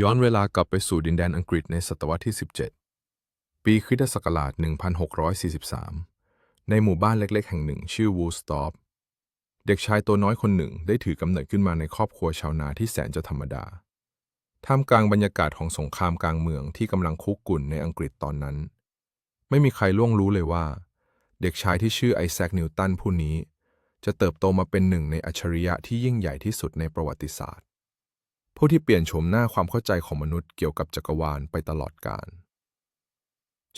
ย้อนเวลากลับไปสู่ดินแดนอังกฤษในศตวรรษที่ 17 ปีคริสตศักราช 1643 ในหมู่บ้านเล็กๆ แห่งหนึ่งชื่อวูสตอปเด็กชายตัวน้อยคนหนึ่งได้ถือกำเนิดขึ้นมาในครอบครัวชาวนาที่แสนจะธรรมดา ท่ามกลางบรรยากาศของสงครามกลางเมืองที่กำลังคุกกุ่นในอังกฤษตอนนั้น ไม่มีใครล่วงรู้เลยว่า เด็กชายที่ชื่อไอแซคนิวตันผู้นี้ จะเติบโตมาเป็นหนึ่งในอัจฉริยะที่ยิ่งใหญ่ที่สุดในประวัติศาสตร์ ผู้ที่เปลี่ยนโฉมหน้าความเข้าใจของมนุษย์เกี่ยวกับจักรวาลไปตลอดกาล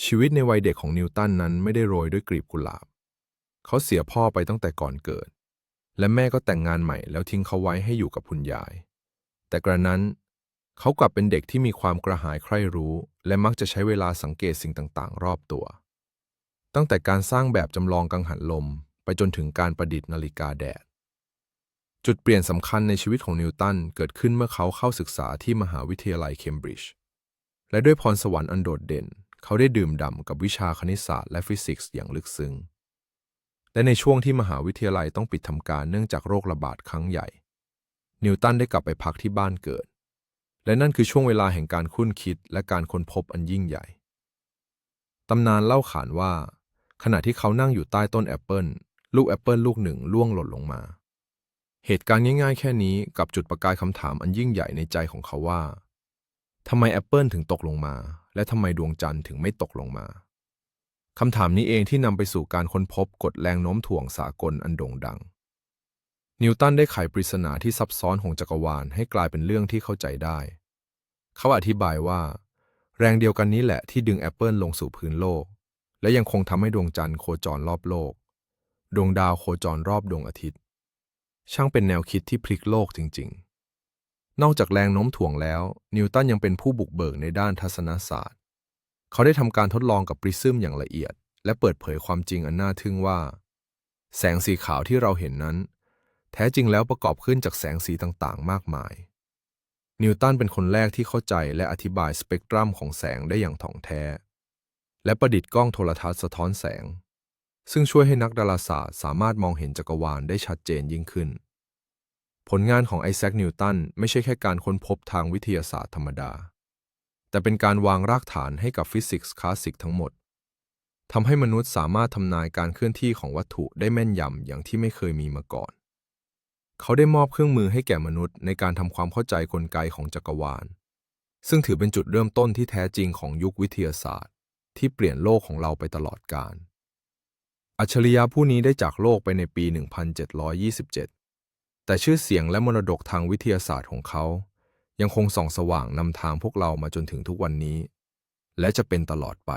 ชีวิตในวัยเด็กของนิวตันนั้นไม่ได้โรยด้วยกลีบกุหลาบ เขาเสียพ่อไปตั้งแต่ก่อนเกิด และแม่ก็แต่งงานใหม่แล้วทิ้งเขาไว้ให้อยู่กับคุณยาย แต่กระนั้นเขากลับเป็นเด็กที่มีความกระหายใคร่รู้ และมักจะใช้เวลาสังเกตสิ่งต่างๆ รอบตัว ตั้งแต่การสร้างแบบจำลองกังหันลม ไปจนถึงการประดิษฐ์นาฬิกาแดด จุดเปลี่ยนสำคัญในชีวิตของนิวตันเกิดขึ้นเมื่อเขาเข้าศึกษาที่มหาวิทยาลัยเคมบริดจ์และด้วยพรสวรรค์อันโดดเด่น เขาได้ดื่มด่ำกับวิชาคณิตศาสตร์และฟิสิกส์อย่างลึกซึ้ง และในช่วงที่มหาวิทยาลัยต้องปิดทำการเนื่องจากโรคระบาดครั้งใหญ่ นิวตันได้กลับไปพักที่บ้านเกิด และนั่นคือช่วงเวลาแห่งการคุ้นคิดและการค้นพบอันยิ่งใหญ่ ตำนานเล่าขานว่า ขณะที่เขานั่งอยู่ใต้ต้นแอปเปิลลูกแอปเปิลลูกหนึ่งล่วงหล่นลงมา เหตุการณ์ง่ายๆแค่นี้กับจุดประกายคำถามอันยิ่งใหญ่ในใจของเขาว่าทำไมแอปเปิลถึงตกลงมา และทำไมดวงจันทร์ถึงไม่ตกลงมาคำถามนี้เองที่นำไปสู่การค้นพบกฎแรงโน้มถ่วงสากลอันโด่งดัง นิวตันได้ไขปริศนาที่ซับซ้อนของจักรวาลให้กลายเป็นเรื่องที่เข้าใจได้ เขาอธิบายว่า แรงเดียวกันนี้แหละที่ดึงแอปเปิลลงสู่พื้นโลก และยังคงทำให้ดวงจันทร์โคจรรอบโลก ดวงดาวโคจรรอบดวงอาทิตย์ ช่างเป็นแนวคิดที่พลิกโลกจริง ๆ นอกจากแรงโน้มถ่วงแล้ว นิวตันยังเป็นผู้บุกเบิกในด้านทัศนศาสตร์ เขาได้ทำการทดลองกับปริซึมอย่างละเอียด และเปิดเผยความจริงอันน่าทึ่งว่า แสงสีขาวที่เราเห็นนั้น แท้จริงแล้วประกอบขึ้นจากแสงสีต่างๆ มากมาย นิวตันเป็นคนแรกที่เข้าใจและอธิบายสเปกตรัมของแสงได้อย่างถ่องแท้ และประดิษฐ์กล้องโทรทัศน์สะท้อนแสง ซึ่งช่วยให้นักดาราศาสตร์สามารถมองเห็นจักรวาลได้ชัดเจนยิ่งขึ้น ผลงานของไอแซค นิวตันไม่ใช่แค่การค้นพบทางวิทยาศาสตร์ธรรมดา แต่เป็นการวางรากฐานให้กับฟิสิกส์คลาสสิกทั้งหมดทำให้มนุษย์สามารถทำนายการเคลื่อนที่ของวัตถุได้แม่นยำอย่างที่ไม่เคยมีมาก่อน เขาได้มอบเครื่องมือให้แก่มนุษย์ในการทำความเข้าใจกลไกของจักรวาล ซึ่งถือเป็นจุดเริ่มต้นที่แท้จริงของยุควิทยาศาสตร์ ที่เปลี่ยนโลกของเราไปตลอดกาล อัจฉริยะผู้นี้ได้จากโลกไปในปี 1727 แต่ชื่อเสียงและมรดกทางวิทยาศาสตร์ของเขา ยังคงส่องสว่างนำทางพวกเรามาจนถึงทุกวันนี้ และจะเป็นตลอดไป